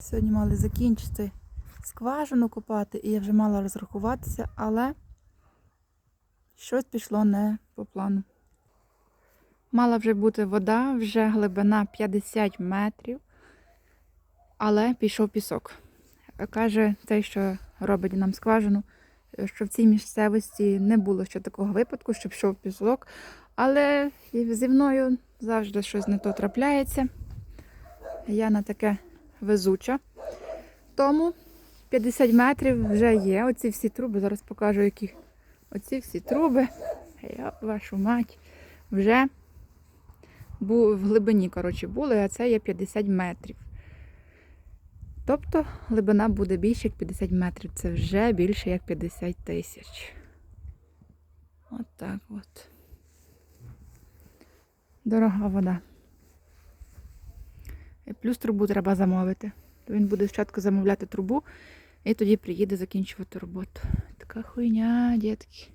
Сьогодні мали закінчити скважину копати, і я вже мала розрахуватися, але щось пішло не по плану. Мала вже бути вода, вже глибина 50 метрів, але пішов пісок. Каже той, що робить нам скважину, що в цій місцевості не було ще такого випадку, щоб йшов пісок. Але зі мною завжди щось не то трапляється. Я на таке везуча. Тому 50 метрів вже є. Оці всі труби, зараз покажу, які. Оці всі труби, я вашу мать, вже в глибині, коротше, були, а це є 50 метрів. Тобто глибина буде більше як 50 метрів. Це вже більше як 50 тисяч. От от. Дорога вода. Плюс трубу треба замовити. Він буде спочатку замовляти трубу і тоді приїде закінчувати роботу. Така хуйня, дітки.